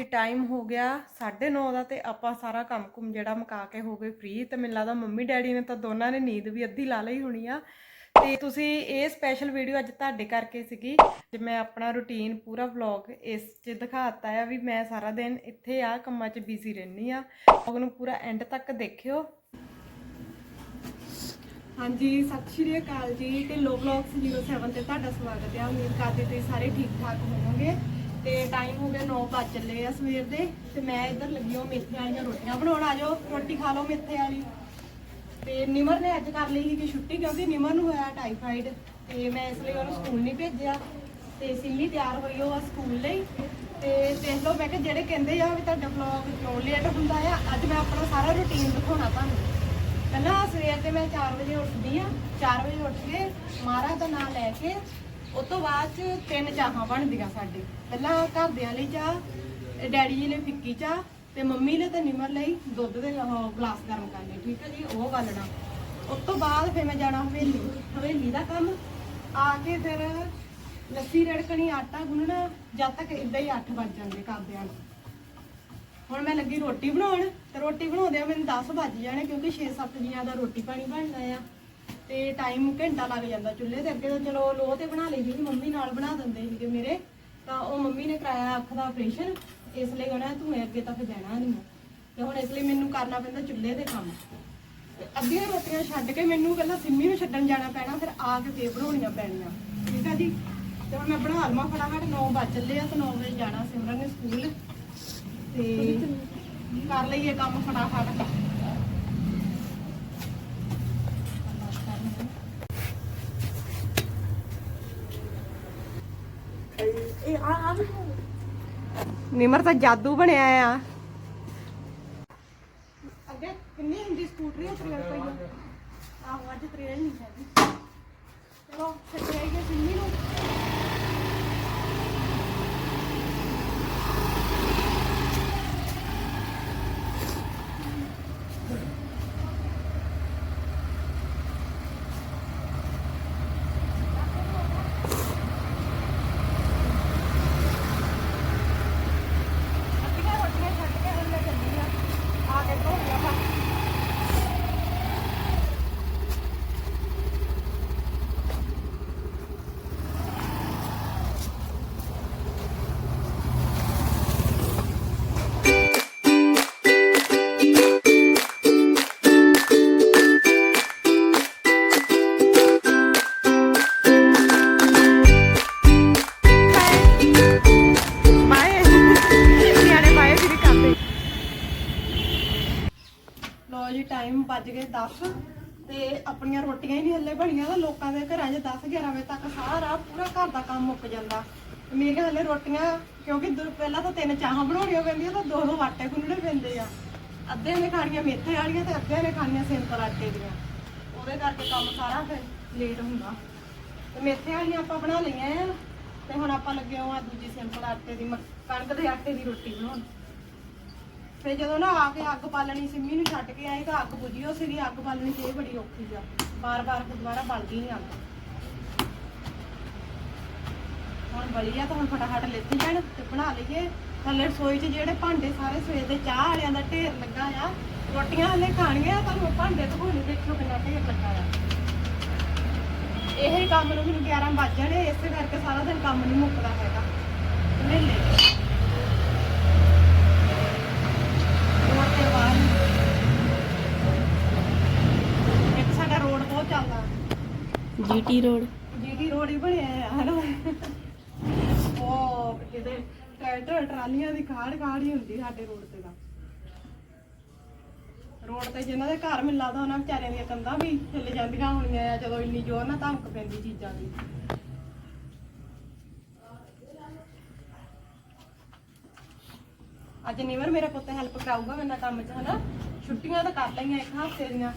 ਹਾਂਜੀ ਟਾਈਮ ਹੋ ਗਿਆ 9:30 ਦਾ ਤੇ ਆਪਾਂ ਸਾਰਾ ਕੰਮ ਕੁਮ ਜਿਹੜਾ ਮੁਕਾ ਕੇ ਹੋ ਗਏ ਫ੍ਰੀ ਤੇ ਮੈਨੂੰ ਲੱਗਦਾ ਮੰਮੀ ਡੈਡੀ ਨੇ ਤਾਂ ਦੋਨਾਂ ਨੇ ਨੀਂਦ ਵੀ ਅੱਧੀ ਲਾ ਲਈ ਹੋਣੀ ਆ। ਤੇ ਤੁਸੀਂ ਇਹ ਸਪੈਸ਼ਲ ਵੀਡੀਓ ਅੱਜ ਤੁਹਾਡੇ ਕਰਕੇ ਸੀਗੀ, ਤੇ ਮੈਂ ਆਪਣਾ ਰੁਟੀਨ ਪੂਰਾ ਵਲੌਗ ਇਸ 'ਚ ਦਿਖਾਤਾ ਆ ਵੀ ਮੈਂ ਸਾਰਾ ਦਿਨ ਇੱਥੇ ਆ ਕੰਮਾਂ 'ਚ ਬਿਜ਼ੀ ਰਹਿੰਦੀ ਆ। ਵਲੌਗ ਨੂੰ ਪੂਰਾ ਐਂਡ ਤੱਕ ਦੇਖਿਓ। ਹਾਂਜੀ, ਸਤਿ ਸ਼੍ਰੀ ਅਕਾਲ ਜੀ। ਤੇ ਵਲੌਗਸ 07 ਤੇ ਤੁਹਾਡਾ ਸਵਾਗਤ ਹੈ ਉਮੀਦ ਕਰਦੇ ਤੁਸੀਂ ਸਾਰੇ ਠੀਕ ਠਾਕ ਹੋਵੋਗੇ। ਤੇ ਟਾਈਮ ਹੋ ਗਿਆ 9 ਵਜ ਚੱਲੇ ਆ ਸਵੇਰ ਦੇ ਤੇ ਮੈਂ ਇੱਧਰ ਲੱਗੀ ਹਾਂ ਮੇਥੇ ਵਾਲੀਆਂ ਰੋਟੀਆਂ ਬਣਾਉਣ। ਆ ਜਾਓ, ਰੋਟੀ ਖਾ ਲਓ ਮੇਥੇ ਵਾਲੀ। ਤੇ ਨਿਮਰ ਨੇ ਅੱਜ ਕਰ ਲਈ ਸੀ ਕਿ ਛੁੱਟੀ ਕਿਉਂਕਿ ਨਿਮਰ ਨੂੰ ਹੋਇਆ ਟਾਈਫਾਈਡ ਤੇ ਮੈਂ ਇਸ ਲਈ ਉਹਨੂੰ ਸਕੂਲ ਨਹੀਂ ਭੇਜਿਆ। ਤੇ ਸਿੰਮੀ ਤਿਆਰ ਹੋਈ ਉਹ ਆ ਸਕੂਲ ਲਈ। ਤੇ ਦੇਖ ਲਓ, ਮੈਂ ਕਿ ਜਿਹੜੇ ਕਹਿੰਦੇ ਆ ਵੀ ਤੁਹਾਡਾ ਵਲੌਗ ਕਿਉਂ ਲੇਟ ਹੁੰਦਾ ਆ, ਅੱਜ ਮੈਂ ਆਪਣਾ ਸਾਰਾ ਰੁਟੀਨ ਦਿਖਾਉਣਾ ਤੁਹਾਨੂੰ। ਪਹਿਲਾਂ ਸਵੇਰ ਤੇ ਮੈਂ 4 ਵਜੇ ਉੱਠਦੀ ਆ 4 ਵਜੇ ਉੱਠ ਕੇ ਮਹਾਰਾਜ ਦਾ ਨਾਮ ਲੈ ਕੇ ਉਸ ਤੋਂ ਬਾਅਦ ਚ ਤਿੰਨ ਚਾਹਾਂ ਬਣਦੀਆਂ ਸਾਡੇ। ਪਹਿਲਾਂ ਘਰਦਿਆਂ ਲਈ ਚਾਹ, ਡੈਡੀ ਜੀ ਲਈ ਫਿੱਕੀ ਚਾਹ ਤੇ ਮੰਮੀ ਨੇ ਤੇ ਨਿਮਰ ਲਈ ਦੁੱਧ ਦੇ ਉਹ ਗਲਾਸ ਗਰਮ ਕਰਨੇ ਠੀਕ ਹੈ ਜੀ? ਉਹ ਗਾਲਣਾ ਉਸ ਤੋਂ ਬਾਅਦ ਫਿਰ ਮੈਂ ਜਾਣਾ ਹਵੇਲੀ। ਹਵੇਲੀ ਦਾ ਕੰਮ। ਆ ਕੇ ਫਿਰ ਲੱਸੀ ਰੜਕਣੀ, ਆਟਾ ਗੁੰਨਣਾ, ਜਦ ਤੱਕ ਇਦਾਂ ਹੀ 8 ਵੱਜ ਜਾਂਦੇ ਘਰਦਿਆਂ ਨੂੰ। ਹੁਣ ਮੈਂ ਲੱਗੀ ਰੋਟੀ ਬਣਾਉਣ ਤੇ ਰੋਟੀ ਬਣਾਉਂਦਿਆਂ ਮੈਨੂੰ 10 ਵੱਜ ਜਾਣੇ ਕਿਉਂਕਿ 6-7 ਜੀਆਂ ਦਾ ਰੋਟੀ ਪਾਣੀ ਬਣਨਾ ਆ। ਤੇ ਟਾਈਮ ਘੰਟਾ ਲੱਗ ਜਾਂਦਾ ਚੁੱਲ੍ਹੇ ਤੇ ਅੱਗੇ ਤਾਂ ਚਲੋ ਲੋਹ ਤੇ ਬਣਾ ਲਈ ਸੀ ਮੰਮੀ ਨਾਲ ਬਣਾ ਦਿੰਦੇ ਸੀਗੇ ਮੇਰੇ। ਤਾਂ ਉਹ ਮੰਮੀ ਨੇ ਕਰਾਇਆ ਅੱਖ ਦਾ ਆਪਰੇਸ਼ਨ ਇਸ ਲਈ ਉਹਨਾਂ ਤੂੰ ਅੱਗੇ ਤੱਕ ਜਾਣਾ ਨਹੀਂ ਤੇ ਹੁਣ ਇਸ ਲਈ ਮੈਨੂੰ ਕਰਨਾ ਪੈਂਦਾ ਚੁੱਲ੍ਹੇ ਦੇ ਕੰਮ। ਅੱਧੀਆਂ ਰੋਟੀਆਂ ਛੱਡ ਕੇ ਮੈਨੂੰ ਪਹਿਲਾਂ ਸਿੰਮੀ ਨੂੰ ਛੱਡਣ ਜਾਣਾ ਪੈਣਾ ਫਿਰ ਆ ਕੇ ਫੇਰ ਬਣਾਉਣੀਆਂ ਪੈਣੀਆਂ। ਠੀਕ ਆ ਜੀ? ਤੇ ਹੁਣ ਮੈਂ ਬਣਾ ਲਵਾਂ ਫਟਾਫਟ 9 ਵੱਜ ਚੱਲੇ ਆ ਤੇ 9 ਵਜੇ ਜਾਣਾ ਸਿਮਰਨ ਨੇ ਸਕੂਲ। ਤੇ ਕਰ ਲਈਏ ਕੰਮ ਫਟਾਫਟ। ਇਹ ਆ ਆ ਨਿਮਰ ਤਾਂ ਜਾਦੂ ਬਣਿਆ ਆ। ਅੱਗੇ ਕਿੰਨੀ ਹੁੰਦੀ ਸਕੂਟਰੀ ਟ੍ਰੇਨ ਪਈ ਆ। ਆਹੋ, ਅੱਜ ਟ੍ਰੇਨ ਨਹੀਂ ਹੈਗੀ। ਚਲੋ ਛੱਡ ਆਈਏ ਸਿੰਮੀ ਨੂੰ ਹੀ ਤਾਂ ਲੋਕਾਂ ਦੇ ਘਰਾਂ 'ਚ 10 11 ਵਜੇ ਤੱਕ ਸਾਰਾ ਪੂਰਾ ਘਰ ਦਾ ਕੰਮ ਮੁੱਕ ਜਾਂਦਾ। ਮੇਰੀਆਂ ਹੱਲੇ ਰੋਟੀਆਂ, ਕਿਉਂਕਿ ਦੋ- ਪਹਿਲਾਂ ਤਾਂ ਤਿੰਨ ਚਾਹਾਂ ਬਣਾਉਣੀਆਂ ਪੈਂਦੀਆਂ ਤਾਂ ਦੋ ਦੋ ਆਟੇ ਗੁੰਨਣੇ ਪੈਂਦੇ ਆ। ਅੱਧੇ ਨੇ ਖਾਣੀਆਂ ਮੇਥੇ ਵਾਲੀਆਂ ਤੇ ਅੱਧੇ ਨੇ ਖਾਣੀਆਂ ਸਿੰਪਲ ਆਟੇ ਦੀਆਂ। ਉਹਦੇ ਕਰਕੇ ਕੰਮ ਸਾਰਾ ਫਿਰ ਲੇਟ ਹੁੰਦਾ। ਤੇ ਮੇਥੇ ਵਾਲੀਆਂ ਆਪਾਂ ਬਣਾ ਲਈਆਂ ਆ, ਤੇ ਹੁਣ ਆਪਾਂ ਲੱਗੇ ਹਾਂ ਦੂਜੀ ਸਿੰਪਲ ਆਟੇ ਦੀ ਕਣਕ ਦੇ ਆਟੇ ਦੀ ਰੋਟੀ ਬਣਾਉਣ। ਫਿਰ ਜਦੋਂ ਨਾ ਆ ਕੇ ਅੱਗ ਬਾਲਣੀ, ਸਿੰਮੀ ਨੂੰ ਛੱਡ ਕੇ ਆਈ ਤਾਂ ਅੱਗ ਬੁਝੀ, ਉਹ ਸੀਗੀ ਅੱਗ ਬਾਲਣੀ ਤੇ ਇਹ ਬੜੀ ਔਖੀ ਆ। ਬਾਰ-ਬਾਰ ਦੁਬਾਰਾ ਬਲਦੀ ਨਹੀਂ ਅੱਗ ਹੁਣ ਬਲੀ ਤਾਂ ਹੁਣ ਫਟਾਫਟ ਲੈਤੀ ਜਾਣ ਤੇ ਬਣਾ ਲਈਏ। ਥੱਲੇ ਰਸੋਈ 'ਚ ਜਿਹੜੇ ਭਾਂਡੇ ਸਾਰੇ ਸਵੇਰ ਦੇ ਚਾਹ ਵਾਲਿਆਂ ਦਾ ਢੇਰ ਲੱਗਾ ਆ, ਰੋਟੀਆਂ ਹਲੇ ਖਾਣੀਆਂ ਤੁਹਾਨੂੰ ਭਾਂਡੇ ਤੋਂ ਨਹੀਂ ਦੇਖਿਓ ਕਿੰਨਾ ਢੇਰ ਲੱਗਾ ਆ। ਇਹ ਕੰਮ ਨੂੰ ਮੈਨੂੰ 11 ਵੱਜ ਜਾਣੇ, ਇਸੇ ਕਰਕੇ ਸਾਰਾ ਦਿਨ ਕੰਮ ਨਹੀਂ ਮੁੱਕਦਾ ਹੈਗਾ। ਵੇਲੇ। ਰੋਡ ਤੇ ਬਾਹਰ ਚੱਲਦਾ। ਜੀਟੀ ਰੋਡ ਜੀਟੀ ਰੋਡ ਹੀ ਬਣਿਆ ਹੈ ਹਨਾ? ਉਹ ਕਿਤੇ ਟਰੈਕਟਰ ਟਰਾਲੀਆਂ ਦੀ ਖਾੜ ਖਾੜ ਹੀ ਹੁੰਦੀ ਸਾਡੇ ਰੋਡ ਤੇ ਦਾ ਰੋਡ ਤੇ ਜਿਨ੍ਹਾਂ ਦੇ ਘਰ ਮੈਨੂੰ ਲੱਗਦਾ ਉਹਨਾਂ ਵਿਚਾਰਿਆਂ ਦੀਆਂ ਕੰਧਾਂ ਵੀ ਹਿੱਲ ਜਾਂਦੀਆਂ ਹੋਣੀਆਂ ਆ ਜਦੋਂ ਇੰਨੀ ਜ਼ੋਰ ਨਾਲ ਧਮਕ ਪੈਂਦੀ ਚੀਜ਼ਾਂ ਦੀ। ਅੱਜ ਨਿਮਰ ਮੇਰਾ ਪੁੱਤ ਹੈਲਪ ਕਰਾਊਗਾ ਮੇਰੇ ਨਾਲ ਕੰਮ 'ਚ ਹਨਾ? ਛੁੱਟੀਆਂ ਤਾਂ ਕਰ ਲਈਆਂ ਇੱਕ ਹਫ਼ਤੇ ਦੀਆਂ।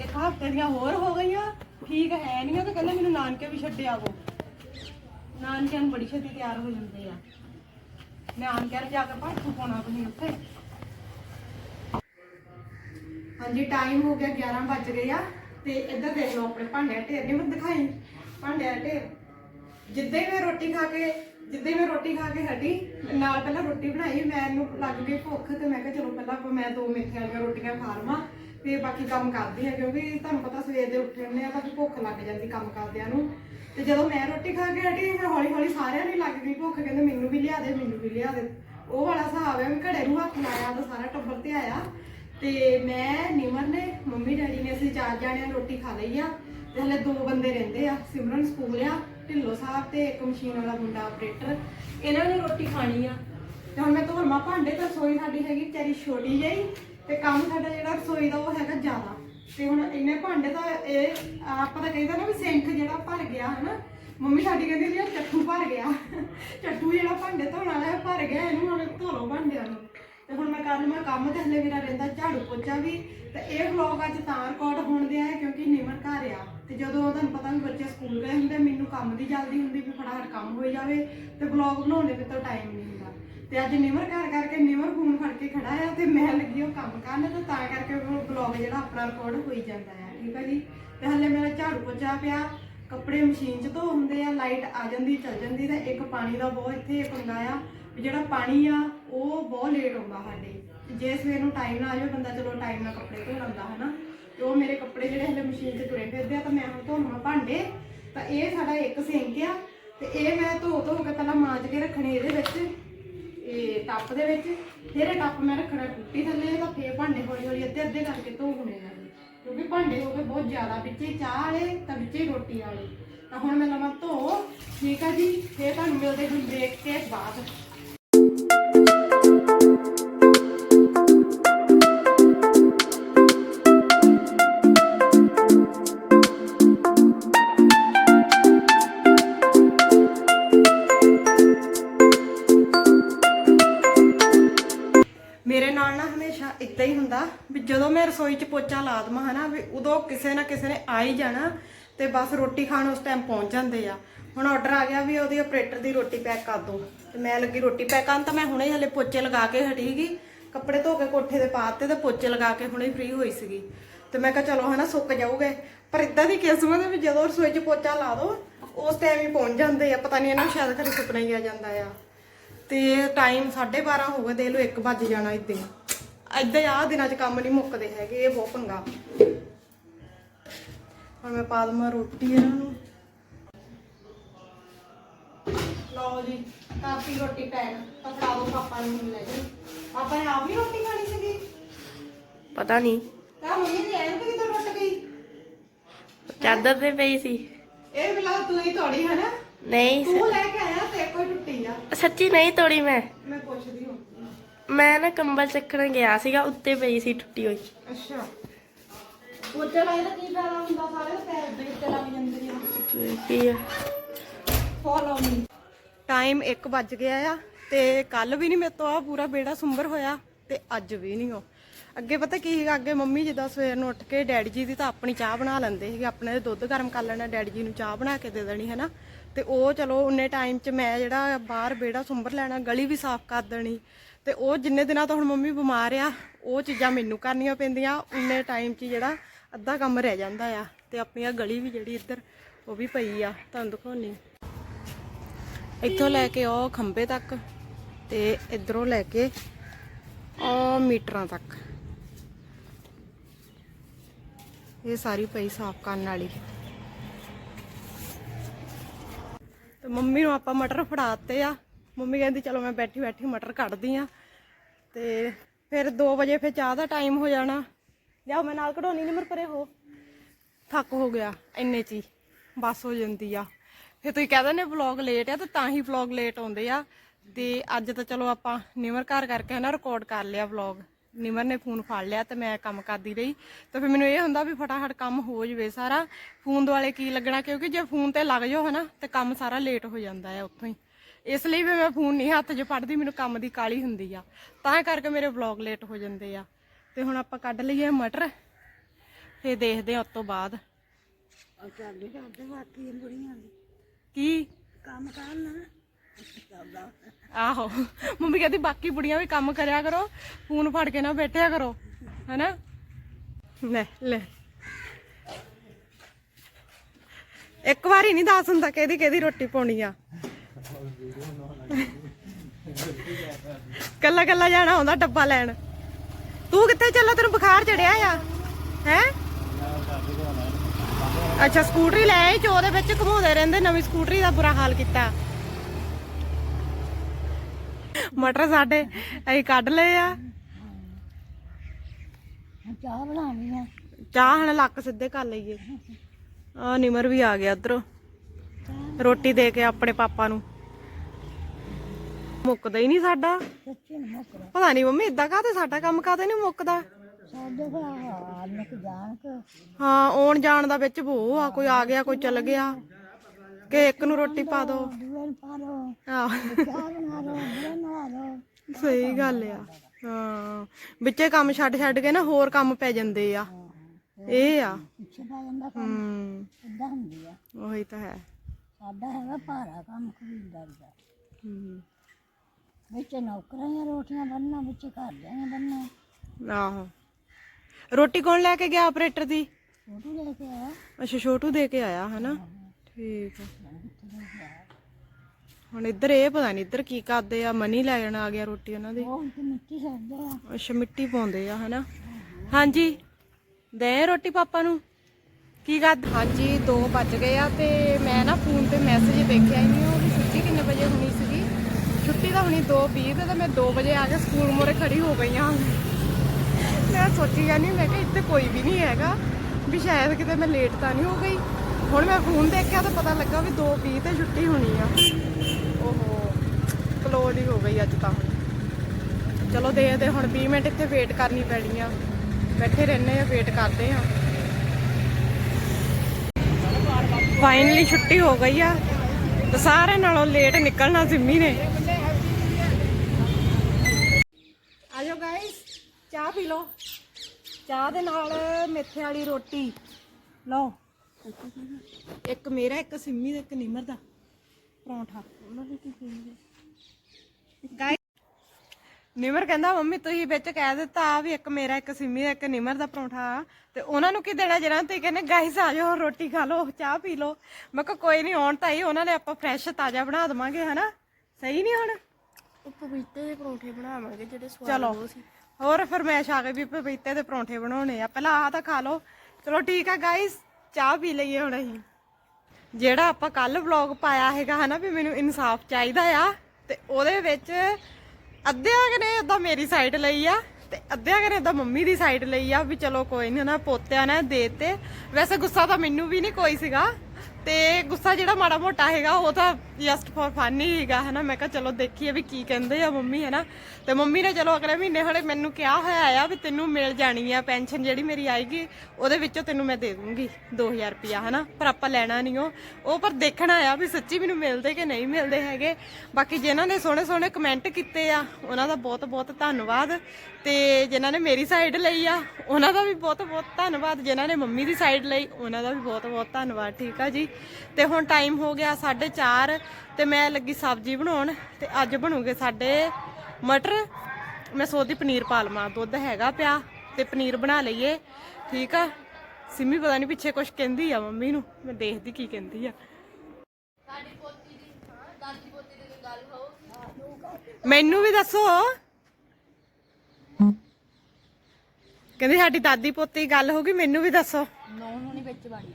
ਇੱਕ ਹਫ਼ਤੇ ਦੀਆਂ ਹੋਰ ਹੋ ਗਈਆਂ। ਠੀਕ ਹੈ ਨਹੀਂ ਤਾਂ ਕਹਿੰਦੇ ਮੈਨੂੰ ਨਾਨਕੇ ਵੀ ਛੱਡ ਆਵੋ। ਨਾਨਕਿਆਂ ਨੂੰ ਬੜੀ ਛੇਤੀ ਤਿਆਰ ਹੋ ਜਾਂਦੇ ਆ। ਨਾਨਕਿਆਂ ਨੂੰ ਜਾ ਕੇ ਪਾਠੂ ਪਾਉਣਾ ਤੁਸੀਂ ਉੱਥੇ। ਹਾਂਜੀ ਟਾਈਮ ਹੋ ਗਿਆ 11 ਵੱਜ ਗਏ ਆ। ਤੇ ਇੱਧਰ ਦੇਖ ਲਓ, ਆਪਣੇ ਭਾਂਡਿਆਂ ਢੇਰ ਨਹੀਂ ਮੈਂ ਦਿਖਾਈ। ਭਾਂਡਿਆਂ ਦਾ ਢੇਰ। ਜਿੱਦਾਂ ਹੀ ਮੈਂ ਰੋਟੀ ਖਾ ਕੇ, ਜਿੱਦਾਂ ਹੀ ਮੈਂ ਰੋਟੀ ਖਾ ਕੇ ਹਟੀ, ਨਾਲ ਪਹਿਲਾਂ ਰੋਟੀ ਬਣਾਈ। ਮੈਨੂੰ ਲੱਗ ਗਈ ਭੁੱਖ ਤੇ ਮੈਂ ਕਿਹਾ ਚਲੋ ਪਹਿਲਾਂ ਆਪਾਂ ਮੈਂ ਦੋ ਮੇਥੇ ਵਾਲੀਆਂ ਰੋਟੀਆਂ ਖਾ ਲਵਾਂ। ਤੇ ਬਾਕੀ ਕੰਮ ਕਰਦੀ ਆ, ਕਿਉਂਕਿ ਤੁਹਾਨੂੰ ਪਤਾ ਸਵੇਰ ਦੇ ਉੱਠਣੇ ਆ ਤਾਂ ਫਿਰ ਭੁੱਖ ਲੱਗ ਜਾਂਦੀ ਕੰਮ ਕਰਦਿਆਂ ਨੂੰ। ਤੇ ਜਦੋਂ ਮੈਂ ਰੋਟੀ ਖਾ ਕੇ ਹਟੀ ਫਿਰ ਹੌਲੀ ਹੌਲੀ ਸਾਰਿਆਂ ਨੂੰ ਹੀ ਲੱਗ ਗਈ ਭੁੱਖ, ਕਹਿੰਦੇ ਮੈਨੂੰ ਵੀ ਲਿਆ ਦੇ, ਮੈਨੂੰ ਵੀ ਲਿਆ ਦੇ। ਉਹ ਵਾਲਾ ਹਿਸਾਬ ਹੈ ਵੀ ਘੜੇ ਨੂੰ ਹੱਥ ਲਾਇਆ ਤਾਂ ਸਾਰਾ ਟੱਬਰ ਤੇ ਆਇਆ। ਤੇ ਮੈਂ, ਨਿਮਰ ਨੇ, ਮੰਮੀ ਡੈਡੀ ਨੇ, ਅਸੀਂ ਚਾਰ ਜਾਣਿਆਂ ਨੇ ਰੋਟੀ ਖਾ ਲਈ ਆ। ਤੇ ਹਲੇ ਦੋ ਬੰਦੇ ਰਹਿੰਦੇ ਆ, ਸਿਮਰਨ ਸਕੂਲ ਆ, ਢਿੱਲੋ ਸਾਹਿਬ ਤੇ ਇੱਕ ਮਸ਼ੀਨ ਵਾਲਾ ਮੁੰਡਾ ਆਪਰੇਟਰ ਇਹਨਾਂ ਨੇ ਰੋਟੀ ਖਾਣੀ ਆ। ਤੇ ਹੁਣ ਮੈਂ ਧੋਰਮਾ ਭਾਂਡੇ ਤਾਂ ਸੋਈ ਸਾਡੀ ਹੈਗੀ ਵਿਚਾਰੀ ਛੋਟੀ ਜਿਹੀ। ਤੇ ਕੰਮ ਸਾਡਾ ਜਿਹੜਾ ਰਸੋਈ ਦਾ ਉਹ ਹੈਗਾ ਜ਼ਿਆਦਾ। ਤੇ ਹੁਣ ਇੰਨੇ ਭਾਂਡੇ ਤਾਂ ਇਹ ਆਪਾਂ ਤਾਂ ਕਹਿੰਦਾ ਨਾ ਵੀ ਸਿੰਕ ਜਿਹੜਾ ਭਰ ਗਿਆ ਹਨਾ, ਮੰਮੀ ਸਾਡੀ ਕਹਿੰਦੀ ਵੀ ਇਹ ਚੱਟੂ ਭਰ ਗਿਆ। ਚੱਟੂ ਜਿਹੜਾ ਭਾਂਡੇ ਧੋਣ ਵਾਲਾ ਹੈ, ਭਰ ਗਿਆ, ਇਹਨੂੰ ਹੁਣ ਧੋ ਲਓ ਭਾਂਡਿਆਂ ਨੂੰ। ਤੇ ਹੁਣ ਮੈਂ ਕਰ ਲਵਾਂ ਕੰਮ ਤੇ ਹਲੇ ਮੇਰਾ ਰਹਿੰਦਾ ਝਾੜੂ ਪੋਚਾ ਵੀ, ਤੇ ਇਹ ਵਲੌਗ ਅੱਜ ਤਾਂ ਰਿਕਾਰਡ ਹੋਣ ਦਿਆ ਹੈ ਕਿਉਂਕਿ ਨਿਮਰ ਘਰ ਆ। ਤੇ ਜਦੋਂ ਤੁਹਾਨੂੰ ਪਤਾ ਵੀ ਬੱਚੇ ਸਕੂਲ ਗਏ ਹੁੰਦੇ ਮੈਨੂੰ ਕੰਮ ਦੀ ਜਲਦੀ ਹੁੰਦੀ ਵੀ ਫਟਾਫਟ ਕੰਮ ਹੋਈ ਜਾਵੇ, ਤੇ ਵਲੌਗ ਬਣਾਉਣ ਦੇ ਵਿੱਚ ਤਾਂ ਟਾਈਮ ਨਹੀਂ ਤੇ ਅੱਜ ਨਿਮਰ ਘਰ ਕਰਕੇ ਨਿਮਰ ਫੋਨ ਫੜ ਕੇ ਖੜਾ ਆ ਤੇ ਮੈਂ ਲੱਗੀ ਉਹ ਕੰਮ ਕਰਨ ਤੇ ਤਾਂ ਕਰਕੇ ਵਲੌਗ ਜਿਹੜਾ ਆਪਣਾ ਰਿਕਾਰਡ ਹੋਈ ਜਾਂਦਾ ਆ, ਠੀਕ ਆ ਜੀ? ਤੇ ਹਲੇ ਮੇਰਾ ਝਾੜੂ ਪੋਚਾ ਪਿਆ, ਕੱਪੜੇ ਮਸ਼ੀਨ 'ਚ ਧੋ ਹੁੰਦੇ ਆ, ਲਾਈਟ ਆ ਜਾਂਦੀ, ਚੱਲ ਜਾਂਦੀ ਤਾਂ ਇੱਕ ਪਾਣੀ ਦਾ ਬਹੁਤ ਇੱਥੇ ਪੰਗਾ ਆ ਵੀ ਜਿਹੜਾ ਪਾਣੀ ਆ, ਉਹ ਬਹੁਤ ਲੇਟ ਆਉਂਦਾ ਸਾਡੇ। ਜੇ ਸਵੇਰ ਨੂੰ ਟਾਈਮ ਨਾਲ ਆ ਜਾਵੇ, ਬੰਦਾ ਚਲੋ ਟਾਈਮ ਨਾਲ ਕੱਪੜੇ ਧੋ ਲੈਂਦਾ, ਹਨਾ? ਤੇ ਉਹ ਮੇਰੇ ਕੱਪੜੇ ਜਿਹੜੇ ਹਲੇ ਮਸ਼ੀਨ 'ਚ ਤੁਰੇ ਫਿਰਦੇ ਆ, ਤਾਂ ਮੈਂ ਹੁਣ ਧੋਣਾ ਭਾਂਡੇ। ਤਾਂ ਇਹ ਸਾਡਾ ਇੱਕ ਸਿੰਕ ਆ, ਤੇ ਇਹ ਮੈਂ ਧੋ ਧੋ ਕੇ ਪਹਿਲਾਂ ਮਾਂਜ ਕੇ ਰੱਖਣੇ ਇਹਦੇ ਵਿੱਚ। ਇਹ ਟੱਪ ਦੇ ਵਿੱਚ ਫਿਰ ਇਹ ਟੱਪ ਮੈਂ ਰੱਖਣਾ ਟੁੱਟੀ ਥੱਲੇ ਤਾਂ ਫੇਰ ਭਾਂਡੇ ਹੌਲੀ ਹੌਲੀ ਅੱਧੇ ਅੱਧੇ ਕਰਕੇ ਧੋ ਹੋਣੇ ਆ। ਕਿਉਂਕਿ ਭਾਂਡੇ ਹੋ ਗਏ ਬਹੁਤ ਜ਼ਿਆਦਾ, ਵਿੱਚੇ ਹੀ ਚਾਹ ਵਾਲੇ ਤਾਂ ਵਿੱਚੇ ਹੀ ਰੋਟੀ ਵਾਲੇ। ਤਾਂ ਹੁਣ ਮੈਂ ਲਵਾਂ ਧੋ, ਠੀਕ ਆ ਜੀ, ਫੇਰ ਤੁਹਾਨੂੰ ਮਿਲਦੇ ਹੁਣ ਬ੍ਰੇਕ ਕੇ ਬਾਅਦ। ਰਸੋਈ 'ਚ ਪੋਚਾ ਲਾ ਦਵਾਂ, ਹਨਾ, ਵੀ ਉਦੋਂ ਕਿਸੇ ਨਾ ਕਿਸੇ ਨੇ ਆ ਹੀ ਜਾਣਾ ਤੇ ਬਸ ਰੋਟੀ ਖਾਣ ਉਸ ਟਾਈਮ ਪਹੁੰਚ ਜਾਂਦੇ ਆ। ਹੁਣ ਆਰਡਰ ਆ ਗਿਆ ਵੀ ਉਹਦੀ ਆਪਰੇਟਰ ਦੀ ਰੋਟੀ ਪੈਕ ਕਰ ਦੋ। ਤੇ ਮੈਂ ਲੱਗੀ ਰੋਟੀ ਪੈਕ ਕਰਨ ਤਾਂ ਮੈਂ ਹੁਣੇ ਹਲੇ ਪੋਚੇ ਲਗਾ ਕੇ ਹਟੀ ਗਈ ਕੱਪੜੇ ਧੋ ਕੇ ਕੋਠੇ ਦੇ ਪਾਤੇ ਤੇ ਪੋਚੇ ਲਗਾ ਕੇ ਹੁਣੇ ਫ੍ਰੀ ਹੋਈ ਸੀਗੀ। ਤੇ ਮੈਂ ਕਿਹਾ ਚਲੋ, ਹਨਾ, ਸੁੱਕ ਜਾਊਗੇ। ਪਰ ਇਦਾਂ ਦੀ ਕਿਸਮਤ ਵੀ ਜਦੋਂ ਰਸੋਈ 'ਚ ਪੋਚਾ ਲਾ ਦੋ, ਉਸ ਟਾਈਮ ਹੀ ਪਹੁੰਚ ਜਾਂਦੇ ਆ। ਪਤਾ ਨਹੀਂ ਇਹਨਾਂ ਨੂੰ ਸ਼ਾਇਦ ਘਰੇ ਸੁਪਨਾ ਹੀ ਆ ਜਾਂਦਾ ਆ। ਤੇ ਟਾਈਮ 12:30 ਹੋ ਗਏ ਦੇ ਲੋ 1 ਵੱਜ ਜਾਣਾ ਇਦਾਂ ਇਦਾਂ ਆ ਦਿਨਾਂ 'ਚ ਕੰਮ ਨਹੀਂ ਮੁੱਕਦੇ ਹੈਗੇ ਇਹ ਬਹੁਤ ਪੰਗਾ। ਹੁਣ ਮੈਂ ਪਾ ਦਵਾਂ ਰੋਟੀ ਇਹਨਾਂ ਨੂੰ। ਲਓ ਜੀ ਕਾਫੀ ਰੋਟੀ ਪੈਕ ਪਕੜਾ ਦੋ ਪਾਪਾ ਨੂੰ ਲੈ ਜੀ ਪਾਪਾ ਨੇ ਆਪ ਵੀ ਰੋਟੀ ਖਾਣੀ ਸੀਗੀ? ਪਤਾ ਨਹੀਂ ਤਾਂ ਮੰਮੀ ਨੇ ਐਂ ਕਿਤੇ ਰੁੱਟ ਗਈ? ਚਾਦਰ ਤੇ ਪਈ ਸੀ। ਇਹ ਬਿਲਾ ਤੂੰ ਹੀ ਤੋੜੀ ਹੈ ਨਾ? ਨਹੀਂ। ਤੂੰ ਲੈ ਕੇ ਆਇਆ ਤੇ ਕੋਈ ਟੁੱਟੀ ਸ- ਸੱਚੀ ਨਹੀਂ ਤੋੜੀ ਮੈਂ। ਮੈਂ ਪੁੱਛਦੀ ਮੈਂ ਨਾ ਕੰਬਲ ਚੱਕਣ ਗਿਆ ਸੀਗਾ ਉੱਤੇ ਪਈ ਸੀ ਟੁੱਟੀ ਹੋਈ। ਅੱਛਾ। ਪੋਚਾ ਲਾਇਆ ਤਾਂ ਕੀ ਫਾਇਦਾ ਹੁੰਦਾ? ਸਾਰੇ ਤਾਂ ਪੈਰ ਦੇ ਉੱਤੇ ਲੱਗ ਜਾਂਦੇ ਆ ਤੇ ਕੀ ਆ? ਫੋਲੋ ਮੀ ਟਾਈਮ 1 ਵੱਜ ਗਿਆ ਆ ਤੇ ਕੱਲ ਵੀ ਨਹੀਂ ਮੇਰੇ ਤੋਂ ਆ ਪੂਰਾ ਬੇੜਾ ਸੁੰਬਰ ਹੋਇਆ ਤੇ ਅੱਜ ਵੀ ਨਹੀਂ ਹੋ ਅੱਗੇ ਪਤਾ ਕੀ ਸੀਗਾ ਅੱਗੇ ਮੰਮੀ ਜਿੱਦਾਂ ਸਵੇਰ ਨੂੰ ਉੱਠ ਕੇ ਡੈਡੀ ਜੀ ਦੀ ਤਾਂ ਆਪਣੀ ਚਾਹ ਬਣਾ ਲੈਂਦੇ ਸੀਗੇ ਆਪਣੇ ਦੇ ਦੁੱਧ ਗਰਮ ਕਰ ਲੈਣਾ ਡੈਡੀ ਜੀ ਨੂੰ ਚਾਹ ਬਣਾ ਕੇ ਦੇ ਦੇਣੀ ਹੈ ਨਾ ਤੇ ਉਹ ਚਲੋ ਉਨੇ ਟਾਈਮ 'ਚ ਮੈਂ ਜਿਹੜਾ ਬਾਹਰ ਬੇੜਾ ਸੁੰਬਰ ਲੈਣਾ ਗਲੀ ਵੀ ਸਾਫ਼ ਕਰ ਦੇਣੀ ਤੇ ਉਹ ਜਿੰਨੇ ਦਿਨਾਂ ਤੋਂ ਹੁਣ ਮੰਮੀ ਬਿਮਾਰ ਆ, ਉਹ ਚੀਜ਼ਾਂ ਮੈਨੂੰ ਕਰਨੀਆਂ ਪੈਂਦੀਆਂ, ਉਨੇ ਟਾਈਮ 'ਚ ਜਿਹੜਾ ਅੱਧਾ ਕੰਮ ਰਹਿ ਜਾਂਦਾ ਆ ਤੇ ਆਪਣੀ ਆ ਗਲੀ ਵੀ ਜਿਹੜੀ ਇੱਧਰ, ਉਹ ਵੀ ਪਈ ਆ, ਤੁਹਾਨੂੰ ਦਿਖਾਉਣੀ। ਇੱਥੋਂ ਲੈ ਕੇ ਉਹ ਖੰਬੇ ਤੱਕ ਤੇ ਇਧਰੋਂ ਲੈ ਕੇ ਉਹ ਮੀਟਰਾਂ ਤੱਕ। ਇਹ ਸਾਰੀ ਪਈ ਸਾਫ਼ ਕਰਨ ਵਾਲੀ। ਤੇ ਮੰਮੀ ਨੂੰ ਆਪਾਂ ਮਟਰ ਫੜਾਤੇ ਆ। ਮੰਮੀ ਕਹਿੰਦੀ, ਚਲੋ ਮੈਂ ਬੈਠੀ ਬੈਠੀ ਮਟਰ ਕੱਢਦੀ ਆ। ਤੇ ਫਿਰ 2 ਵਜੇ ਫਿਰ ਚਾਹ ਦਾ ਟਾਈਮ ਹੋ ਜਾਣਾ। ਲਿਆਓ, ਮੈਂ ਨਾਲ ਕਢਾਉਣੀ ਨਹੀਂ ਮਰ ਪਰੇ ਹੋ। ਥੱਕ ਹੋ ਗਿਆ, ਇੰਨੇ ਚ ਹੀ। ਬੱਸ ਹੋ ਜਾਂਦੀ ਆ। ਫਿਰ ਤੁਸੀਂ ਕਹਿ ਦਿੰਦੇ ਵਲੌਗ ਲੇਟ ਆ, ਤੇ ਤਾਂ ਹੀ ਵਲੌਗ ਲੇਟ ਆਉਂਦੇ ਆ। ਤੇ ਅੱਜ ਤਾਂ ਚਲੋ ਆਪਾਂ ਨਿਮਰ ਘਰ ਕਰਕੇ ਹਨਾ ਰਿਕਾਰਡ ਕਰ ਲਿਆ ਵਲੌਗ ਨਿਮਰ ਨੇ ਫੋਨ ਫੜ ਲਿਆ ਤੇ ਮੈਂ ਕੰਮ ਕਰਦੀ ਰਹੀ। ਤਾਂ ਫਿਰ ਮੈਨੂੰ ਇਹ ਹੁੰਦਾ ਵੀ ਫਟਾਫਟ ਕੰਮ ਹੋ ਜਵੇ ਸਾਰਾ। ਫੋਨ ਦੁਆਲੇ ਕੀ ਲੱਗਣਾ, ਕਿਉਂਕਿ ਜੇ ਫੋਨ ਤੇ ਲੱਗ ਜਾਓ ਹਨਾ, ਤੇ ਕੰਮ ਸਾਰਾ ਲੇਟ ਹੋ ਜਾਂਦਾ ਹੈ ਉੱਥੋਂ ਹੀ। ਇਸ ਲਈ ਵੀ ਮੈਂ ਫੋਨ ਨਹੀਂ ਹੱਥ 'ਚ ਫੜਦੀ ਮੈਨੂੰ ਕੰਮ ਦੀ ਕਾਲੀ ਹੁੰਦੀ ਆ। ਤਾਂ ਕਰਕੇ ਮੇਰੇ ਵਲੌਗ ਲੇਟ ਹੋ ਜਾਂਦੇ ਆ। ਤੇ ਹੁਣ ਆਪਾਂ ਕੱਢ ਲਈਏ ਮਟਰ ਫੇਰ ਦੇਖਦੇ ਆ ਉਸ ਤੋਂ ਬਾਅਦ। ਕੀ? ਕੰਮ ਕਰਨ ਆਹੋ। ਮੰਮੀ ਕਹਿੰਦੀ ਬਾਕੀ ਬੁੜੀਆਂ ਵੀ ਕੰਮ ਕਰਿਆ ਕਰੋ ਫੋਨ ਫੜ ਕੇ ਨਾ ਬੈਠਿਆ ਕਰੋ ਹੈਨਾ? ਲੈ ਲੈ। ਇੱਕ ਵਾਰੀ ਨਹੀਂ ਦੱਸ ਹੁੰਦਾ ਕਿਹਦੀ ਕਿਹਦੀ ਰੋਟੀ ਪਾਉਣੀ ਆ। ਕੱਲਾ ਕੱਲਾ ਜਾਣਾ ਹੁੰਦਾ ਡੱਬਾ ਲੈਣ। ਤੂੰ ਕਿੱਥੇ ਚੱਲਾ ਤੈਨੂੰ ਬੁਖਾਰ ਚੜਿਆ ਆ। ਹੈ? ਅੱਛਾ ਸਕੂਟਰੀ ਲੈ ਆਈ ਚੋ ਦੇ ਵਿੱਚ ਘੁਮਾਉਂਦੇ ਰਹਿੰਦੇ ਨਵੀਂ ਸਕੂਟਰੀ ਦਾ ਬੁਰਾ ਹਾਲ ਕੀਤਾ। ਮਟਰ ਸਾਡੇ ਅਸੀਂ ਕੱਢ ਲਏ ਆ। ਚਾਹ ਬਣਾਉਣੀ ਆ। ਚਾਹ ਹਣ ਲੱਕ ਸਿੱਧੇ ਕਰ ਲਈਏ। ਆ ਨਿਮਰ ਵੀ ਆ ਗਿਆ ਉਧਰੋਂ। ਰੋਟੀ ਦੇ ਕੇ ਆਪਣੇ ਪਾਪਾ ਨੂੰ। ਮੁੱਕਦਾ ਹੀ ਨਹੀਂ ਸਾਡਾ। ਸੱਚੀ ਨਹੀਂ ਮੁੱਕਦਾ। ਪਤਾ ਨਹੀਂ ਮੰਮੀ ਇਦਾਂ ਕਾਹਤੇ ਸਾਡਾ ਕੰਮ ਕਾਹਤੇ ਨਹੀਂ ਮੁੱਕਦਾ। ਸਾਡੇ ਜਾਣ ਕੇ। ਹਾਂ ਆਉਣ ਜਾਣ ਦਾ ਵਿੱਚ ਭੋ ਆ ਕੋਈ ਆ ਗਿਆ ਕੋਈ ਚੱਲ ਗਿਆ। ਕਿ ਇੱਕ ਨੂੰ ਰੋਟੀ ਪਾ ਦੋ। ਆਹ। ਚਾਹ ਬਣਾ ਲਓ ਲਓ ਸਹੀ ਗੱਲ ਆ। ਹਾਂ। ਵਿੱਚੇ ਕੰਮ ਛੱਡ ਛੱਡ ਕੇ ਨਾ ਹੋਰ ਕੰਮ ਪੈ ਜਾਂਦੇ ਆ। ਇਹ ਆ। ਪਿੱਛੇ ਪੈ ਜਾਂਦਾ ਕੰਮ। ਹੂੰ। ਏਦਾਂ ਹੁੰਦੀ ਆ। ਉਹੀ ਤਾਂ ਹੈ। ਸਾਡਾ ਹੈਗਾ ਭਾਰਾ ਕੰਮ ਖਰੀਦਦਾਰ ਦਾ ਹੂੰ। ਵਿੱਚ ਨੌਕਰਾਂ ਦੀਆਂ ਰੋਟੀਆਂ ਬੰਨਣਾ ਵਿੱਚ ਘਰ ਦੀਆਂ ਬੰਨਣਾ ਆਹੋ। ਰੋਟੀ ਕੌਣ ਲੈ ਕੇ ਗਿਆ ਆਪਰੇਟਰ ਦੀ? ਛੋਟੂ ਲੈ ਕੇ ਆਇਆ। ਅੱਛਾ ਛੋਟੂ ਦੇ ਕੇ ਆਇਆ ਹਨਾ? ਠੀਕ ਆ। ਹੁਣ ਇੱਧਰ ਇਹ ਪਤਾ ਨਹੀਂ ਇੱਧਰ ਕੀ ਕਰਦੇ ਆ ਮਨੀ ਲੈ ਜਾਣ ਆ ਗਿਆ ਰੋਟੀ ਉਹਨਾਂ ਦੀ। ਉਹ ਤੇ ਮਿੱਟੀ ਛੱਡਦੇ ਆ। ਅੱਛਾ ਮਿੱਟੀ ਪਾਉਂਦੇ ਆ ਹਨਾ? ਹਾਂਜੀ। ਦੇ ਰੋਟੀ ਪਾਪਾ ਨੂੰ? ਕੀ ਕਰ ਹਾਂਜੀ 2 ਵੱਜ ਗਏ ਆ ਤੇ ਮੈਂ ਨਾ ਫੋਨ ਤੇ ਮੈਸੇਜ ਦੇਖਿਆ ਹੀ ਨਹੀਂ ਉਹਦੀ ਛੁੱਟੀ ਕਿੰਨੇ ਵਜੇ ਹੋਣੀ ਸੀਗੀ ਛੁੱਟੀ ਤਾਂ ਹੋਣੀ 2:20 ਤੇ ਤੇ ਮੈਂ 2 ਵਜੇ ਆ ਕੇ ਸਕੂਲ ਮੋਰੇ ਖੜੀ ਹੋ ਗਈ ਹਾਂ। ਮੈਂ ਸੋਚੀ ਜਾਨੀ ਮੈਂ ਕਿ ਇੱਥੇ ਕੋਈ ਵੀ ਨਹੀਂ ਹੈਗਾ, ਵੀ ਸ਼ਾਇਦ ਕਿਤੇ ਮੈਂ ਲੇਟ ਤਾਂ ਨਹੀਂ ਹੋ ਗਈ। ਹੁਣ ਮੈਂ ਫੋਨ ਦੇਖਿਆ ਤਾਂ ਪਤਾ ਲੱਗਾ ਵੀ 2:20 ਤੇ ਛੁੱਟੀ ਹੋਣੀ ਆ। ਓਹੋ ਕਲੋਜ਼ ਹੀ ਹੋ ਗਈ ਅੱਜ ਤਾਂ। ਚਲੋ ਦੇਖਦੇ ਹੁਣ 20 ਮਿੰਟ ਇੱਥੇ ਵੇਟ ਕਰਨੀ ਪੈਣੀ ਆ। ਬੈਠੇ ਰਹਿੰਦੇ ਆ ਵੇਟ ਕਰਦੇ ਆ। ਫਾਈਨਲੀ ਛੁੱਟੀ ਹੋ ਗਈ ਆ। ਤੇ ਸਾਰੇ ਨਾਲੋਂ ਲੇਟ ਨਿਕਲਣਾ ਜ਼ਿੰਮੀ ਨੇ ਆਜੋ ਗਾਇਸ ਚਾਹ ਪੀ ਲਓ। ਚਾਹ ਦੇ ਨਾਲ ਮੇਥੇ ਵਾਲੀ ਰੋਟੀ। ਲਓ। ਇੱਕ ਮੇਰਾ ਇੱਕ ਸਿੰਮੀ ਦਾ ਇੱਕ ਨਿਮਰ ਦਾ ਪਰੌਂਠਾ। ਉਹਨਾਂ ਦੇ ਕੀ ਗਾਇਸ ਨਿਮਰ ਕਹਿੰਦਾ ਮੰਮੀ ਤੁਸੀਂ ਵਿੱਚ ਕਹਿ ਦਿੱਤਾ ਵੀ ਇੱਕ ਮੇਰਾ ਇੱਕ ਸਿੰਮੀ ਦਾ ਇੱਕ ਨਿਮਰ ਦਾ ਪਰੌਂਠਾ ਤੇ ਉਹਨਾਂ ਨੂੰ ਕੀ ਦੇਣਾ ਜਿਹੜਾ ਤੁਸੀਂ ਕਹਿੰਦੇ ਗਾਇਸ ਆ ਜਾਓ ਰੋਟੀ ਖਾ ਲਓ ਚਾਹ ਪੀ ਲਓ। ਮੈਂ ਕਿਹਾ ਕੋਈ ਨਹੀਂ ਆਉਣ ਤਾਂ ਹੀ ਉਹਨਾਂ ਨੇ ਆਪਾਂ ਫਰੈਸ਼ ਤਾਜ਼ਾ ਬਣਾ ਦਵਾਂਗੇ ਹਨਾ? ਸਹੀ ਨਹੀਂ ਹੁਣ? ਉਹ ਪਪੀਤੇ ਦੇ ਪਰੌਂਠੇ ਬਣਾਵਾਂਗੇ ਜਿਹੜੇ ਸਵਾਦ ਚਲੋ। ਹੋਰ ਫਰਮੈਸ਼ ਆ ਗਈ ਵੀ ਪਪੀਤੇ ਦੇ ਪਰੌਂਠੇ ਬਣਾਉਣੇ ਆ। ਪਹਿਲਾਂ ਆਹ ਤਾਂ ਖਾ ਲਓ। ਚਲੋ ਠੀਕ ਆ ਗਾਇਸ ਚਾਹ ਪੀ ਲਈਏ ਹੁਣ ਅਸੀਂ। ਜਿਹੜਾ ਆਪਾਂ ਕੱਲ ਵਲੌਗ ਪਾਇਆ ਹੈਗਾ ਹਨਾ ਵੀ ਮੈਨੂੰ ਇਨਸਾਫ ਚਾਹੀਦਾ ਆ, ਤੇ ਉਹਦੇ ਵਿੱਚ ਅੱਧਿਆਂ ਕੁ ਨੇ ਉਦਾਂ ਮੇਰੀ ਸਾਈਡ ਲਈ ਆ, ਤੇ ਅੱਧਿਆਂ ਕੁ ਨੇ ਉਦਾਂ ਮੰਮੀ ਦੀ ਸਾਈਡ ਲਈ ਆ ਵੀ ਚਲੋ ਕੋਈ ਨਹੀਂ ਨਾ ਪੋਤਿਆਂ ਨੇ ਦੇਤੇ। ਵੈਸੇ ਗੁੱਸਾ ਤਾਂ ਮੈਨੂੰ ਵੀ ਨਹੀਂ ਕੋਈ ਸੀਗਾ। ਤੇ ਗੁੱਸਾ ਜਿਹੜਾ ਮਾੜਾ ਮੋਟਾ ਹੈਗਾ, ਉਹ ਤਾਂ ਜਸਟ ਫॉर ਫਨ ਹੀ ਹੈਗਾ, ਹਨਾ? ਮੈਂ ਕਿਹਾ ਚਲੋ ਦੇਖੀਏ ਵੀ ਕੀ ਕਹਿੰਦੇ ਆ ਮੰਮੀ, ਹਨਾ? ਤੇ ਮੰਮੀ ਨੇ ਚਲੋ ਅਗਲੇ ਮਹੀਨੇ ਹਲੇ ਮੈਨੂੰ ਕਿਹਾ ਹੋਇਆ ਆ ਵੀ ਤੈਨੂੰ ਮਿਲ ਜਾਣੀ ਆ ਪੈਨਸ਼ਨ ਜਿਹੜੀ ਮੇਰੀ ਆਏਗੀ, ਉਹਦੇ ਵਿੱਚੋਂ ਤੈਨੂੰ ਮੈਂ ਦੇ ਦੂੰਗੀ 2000 ਰੁਪਿਆ ਹਨਾ? ਪਰ ਆਪਾਂ ਲੈਣਾ ਨਹੀਂ ਉਹ। ਉਹ ਪਰ ਦੇਖਣਾ ਆ ਵੀ ਸੱਚੀ ਮੈਨੂੰ ਮਿਲਦੇ ਕਿ ਨਹੀਂ ਮਿਲਦੇ ਹੈਗੇ। ਬਾਕੀ ਜਿਨ੍ਹਾਂ ਨੇ ਸੋਹਣੇ ਸੋਹਣੇ ਕਮੈਂਟ ਕੀਤੇ ਆ, ਉਹਨਾਂ ਦਾ ਬਹੁਤ ਬਹੁਤ ਧੰਨਵਾਦ। ਤੇ ਜਿਨ੍ਹਾਂ ਨੇ ਮੇਰੀ ਸਾਈਡ ਲਈ ਆ, ਉਹਨਾਂ ਦਾ ਵੀ ਬਹੁਤ ਬਹੁਤ ਧੰਨਵਾਦ। ਜਿਨ੍ਹਾਂ ਨੇ ਮੰਮੀ ਦੀ ਸਾਈਡ ਲਈ, ਉਹਨਾਂ ਦਾ ਵੀ ਬਹੁਤ ਬਹੁਤ ਧੰਨਵਾਦ, ਠੀਕ ਆ ਜੀ? ਤੇ ਹੁਣ ਟਾਈਮ ਹੋ ਗਿਆ 4:30 ਤੇ ਮੈਂ ਲੱਗੀ ਸਬਜ਼ੀ ਬਣਾਉਣ ਤੇ ਅੱਜ ਬਣੂਗੇ ਸਾਡੇ ਮਟਰ। ਮੈਂ ਸੋਚਦੀ ਪਨੀਰ ਪਾ ਲਵਾਂ, ਦੁੱਧ ਹੈਗਾ ਪਿਆ ਤੇ ਪਨੀਰ ਬਣਾ ਲਈਏ। ਠੀਕ ਆ? ਸਿੰਮੀ ਪਤਾ ਨਹੀਂ ਪਿੱਛੇ ਕੁਝ ਕਹਿੰਦੀ ਆ ਮੰਮੀ ਨੂੰ, ਮੈਂ ਦੇਖਦੀ ਕੀ ਕਹਿੰਦੀ ਆ। ਮੈਨੂੰ ਵੀ ਦੱਸੋ। ਕਹਿੰਦੀ ਸਾਡੀ ਦਾਦੀ ਪੋਤੀ ਗੱਲ ਹੋ ਗਈ ਮੈਨੂੰ ਵੀ ਦੱਸੋ। ਨੌ ਨੂੰ ਨਹੀਂ ਵਿੱਚ ਵੜੀ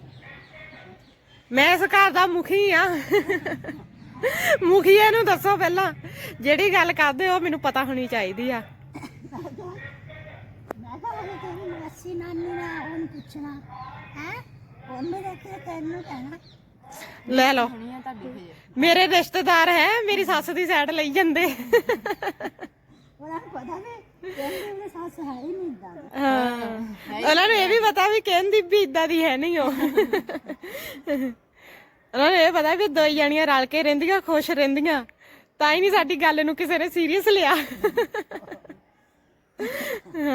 ਮੈਂ ਇਸ ਘਰ ਦਾ ਮੁਖੀ ਆ। ਮੁਖੀਏ ਨੂੰ ਦੱਸੋ ਪਹਿਲਾਂ। ਜਿਹੜੀ ਗੱਲ ਕਰਦੇ ਹੋ ਮੈਨੂੰ ਪਤਾ ਹੋਣੀ ਚਾਹੀਦੀ ਆ। ਮੈਂ ਕਿਹਾ ਉਹਨੇ ਤੇਰੀ ਮਾਸੀ ਨਾਨੀ ਨਾ ਉਹਨੂੰ ਪੁੱਛਣਾ। ਹੈ? ਉਹਨੇ ਦੇਖਿਆ ਤੈਨੂੰ ਕਹਿਣਾ। ਲੈ ਲਓ। ਮੇਰੇ ਰਿਸ਼ਤੇਦਾਰ ਹੈ ਮੇਰੀ ਸੱਸ ਦੀ ਸਾਈਡ ਲਈ ਜਾਂਦੇ। ਉਹਨਾਂ ਨੂੰ ਪਤਾ ਨਹੀਂ ਕਹਿੰਦੇ ਉਹਨੇ ਸੱਸ ਹੈ ਹੀ ਨਹੀਂ ਇਦਾਂ ਦੀ। ਹਾਂ। ਉਹਨਾਂ ਨੂੰ ਇਹ ਵੀ ਪਤਾ ਵੀ ਕਹਿੰਦੀ ਵੀ ਇਦਾਂ ਦੀ ਹੈ ਨਹੀਂ ਉਹ। ਉਹਨਾਂ ਨੂੰ ਇਹ ਪਤਾ ਵੀ ਦੋ ਜਣੀਆਂ ਰਲ ਕੇ ਰਹਿੰਦੀਆਂ, ਖੁਸ਼ ਰਹਿੰਦੀਆਂ। ਤਾਂ ਹੀ ਨਹੀਂ ਸਾਡੀ ਗੱਲ ਨੂੰ ਕਿਸੇ ਨੇ ਸੀਰੀਅਸ ਲਿਆ।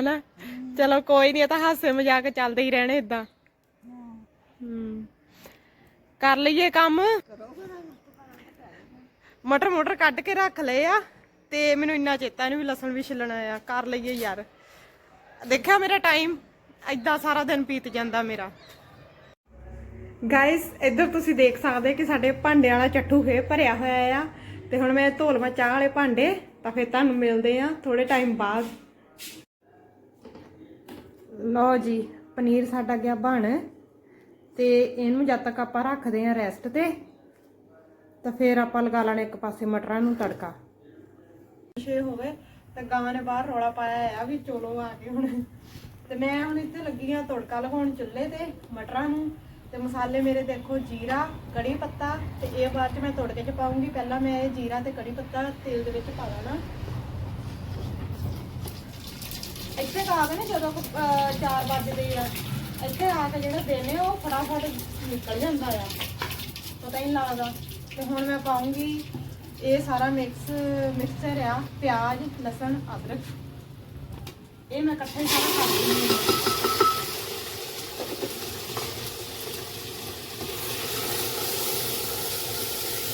ਹਨਾ? ਚਲੋ ਕੋਈ ਨਹੀਂ, ਇਹ ਤਾਂ ਹਾਸੇ ਮਜ਼ਾਕ ਚੱਲਦੇ ਹੀ ਰਹਿਣੇ ਇਦਾਂ ਹੂੰ। ਕਰ ਲਈਏ ਕੰਮ। ਮਟਰ ਮੋਟਰ ਕੱਢ ਕੇ ਰੱਖ ਲਏ ਆ, ਤੇ ਮੈਨੂੰ ਇੰਨਾ ਚੇਤਾ ਨਹੀਂ ਵੀ ਲਸਣ ਵੀ ਛਿੱਲਣਾ ਆ। ਕਰ ਲਈਏ ਯਾਰ। ਦੇਖਿਆ ਮੇਰਾ ਟਾਈਮ ਐਦਾਂ ਸਾਰਾ ਦਿਨ ਬੀਤ ਜਾਂਦਾ ਮੇਰਾ। ਗਾਇਸ ਇੱਧਰ ਤੁਸੀਂ ਦੇਖ ਸਕਦੇ ਕਿ ਸਾਡੇ ਭਾਂਡੇ ਵਾਲਾ ਚੱਠੂ ਫੇ ਭਰਿਆ ਹੋਇਆ ਆ। ਤੇ ਹੁਣ ਮੈਂ ਧੋ ਲਵਾਂ ਚਾਹ ਵਾਲੇ ਭਾਂਡੇ, ਤਾਂ ਫਿਰ ਤੁਹਾਨੂੰ ਮਿਲਦੇ ਆ ਥੋੜੇ ਟਾਈਮ ਬਾਅਦ। ਲਓ ਜੀ, ਪਨੀਰ ਸਾਡਾ ਗਿਆ ਬਣ। ਤੇ ਇਹਨੂੰ ਜਦ ਤੱਕ ਆਪਾਂ ਰੱਖਦੇ ਆ ਰੈਸਟ ਤੇ, ਤਾਂ ਫਿਰ ਆਪਾਂ ਲਗਾ ਲੈਣੇ ਇੱਕ ਪਾਸੇ ਮਟਰਾਂ ਨੂੰ ਤੜਕਾ। ਛੇ ਹੋਵੇ, ਤਾਂ ਗਾਂ ਨੇ ਬਾਹਰ ਰੌਲਾ ਪਾਇਆ ਆ ਵੀ ਚਲੋ ਆ ਕੇ ਹੁਣ। ਤੇ ਮੈਂ ਹੁਣ ਇੱਥੇ ਲੱਗੀ ਆ ਤੜਕਾ ਲਗਾਉਣ ਚੁੱਲ੍ਹੇ ਤੇ ਮਟਰਾਂ ਨੂੰ। ਤੇ ਮਸਾਲੇ ਮੇਰੇ ਦੇਖੋ ਜੀਰਾ ਕੜੀ ਪੱਤਾ ਤੇ ਇਹ ਬਾਅਦ ਚ ਮੈਂ ਤੜਕੇ ਚ ਪਾਉਂਗੀ। ਪਹਿਲਾਂ ਮੈਂ ਇਹ ਜੀਰਾ ਤੇ ਕੜੀ ਪੱਤਾ ਤੇਲ ਦੇ ਵਿੱਚ ਪਾ ਲੈਣਾ। ਇੱਥੇ ਆ ਕੇ ਨਾ ਜਦੋਂ ਅਹ, ਚਾਰ ਵੱਜਦੇ ਆ ਇੱਥੇ ਆ ਕੇ ਜਿਹੜੇ ਦਿਨ ਨੇ ਉਹ ਫਟਾਫਟ ਨਿਕਲ ਜਾਂਦਾ ਆ। ਪਤਾ ਹੀ ਨਹੀਂ ਲੱਗਦਾ। ਤੇ ਹੁਣ ਮੈਂ ਪਾਉਂਗੀ ਇਹ ਸਾਰਾ ਮਿਕਸ ਮਿਕਸਚਰ ਆ ਪਿਆਜ਼ ਲਸਣ ਅਦਰਕ। ਇਹ ਮੈਂ ਇਕੱਠੇ ਸਾਰਾ ਕਰ ਦਿੰਦੀ ਹਾਂ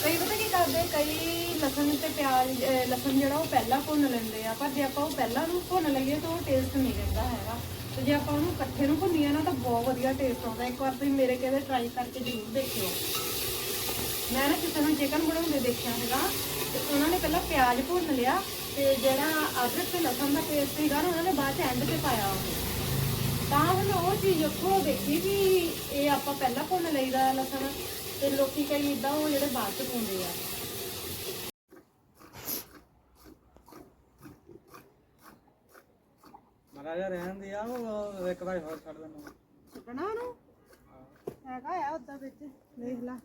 ਕਈ ਪਤਾ ਕੀ ਕਰਦੇ ਕਈ ਲਸਣ ਤੇ ਪਿਆਜ਼, ਅਹ ਲਸਣ ਜਿਹੜਾ ਉਹ ਪਹਿਲਾਂ ਭੁੰਨ ਲੈਂਦੇ ਆ, ਪਰ ਜੇ ਆਪਾਂ ਉਹ ਪਹਿਲਾਂ ਨੂੰ ਭੁੰਨ ਲਈਏ ਤਾਂ ਉਹ ਟੇਸਟ ਨਹੀਂ ਰਹਿੰਦਾ ਹੈਗਾ। ਤੇ ਜੇ ਆਪਾਂ ਉਹਨੂੰ ਇਕੱਠੇ ਨੂੰ ਭੁੰਨੀਏ ਨਾ ਤਾਂ ਬਹੁਤ ਵਧੀਆ ਟੇਸਟ ਆਉਂਦਾ। ਇੱਕ ਵਾਰ ਤੁਸੀਂ ਮੇਰੇ ਕਹਿੰਦੇ ਟਰਾਈ ਕਰਕੇ ਜ਼ਰੂਰ ਦੇਖਿਓ। ਮੈਂ ਨਾ ਕਿਸੇ ਨੂੰ ਚਿਕਨ ਬਣਾਉਂਦੇ ਦੇਖਿਆ ਹੈਗਾ ਤੇ ਉਹਨਾਂ ਨੇ ਪਹਿਲਾਂ ਪਿਆਜ਼ ਭੁੰਨ ਲਿਆ ਤੇ ਜਿਹੜਾ ਅਦਰਕ ਤੇ ਲਸਣ ਦਾ ਪੇਸਟ ਸੀਗਾ ਨਾ, ਉਹਨਾਂ ਨੇ ਬਾਅਦ ਚ ਐਂਡ ਤੇ ਪਾਇਆ ਉਹ। ਤਾਂ ਹੁਣ ਉਹ ਚੀਜ਼ ਉੱਥੋਂ ਦੇਖੀ ਵੀ ਇਹ ਆਪਾਂ ਪਹਿਲਾਂ ਭੁੰਨ ਲਈਦਾ ਲਸਣ ਤੇ ਲੋਕੀ ਕਈ ਇਦਾਂ ਉਹ ਜਿਹੜੇ ਬਾਅਦ ਚ ਪਾਉਂਦੇ ਆ। ਮਹਾਰਾਜਾ ਰਹਿਣ ਦੇ ਆ ਉਹ ਇੱਕ ਵਾਰ ਹੋਰ ਛੱਡ ਦੇਣਾ ਸੁੱਟਣਾ ਨੂੰ ਹੈਗਾ ਆ ਉਦਾਂ ਵਿੱਚ ਦੇਖ ਲੈ।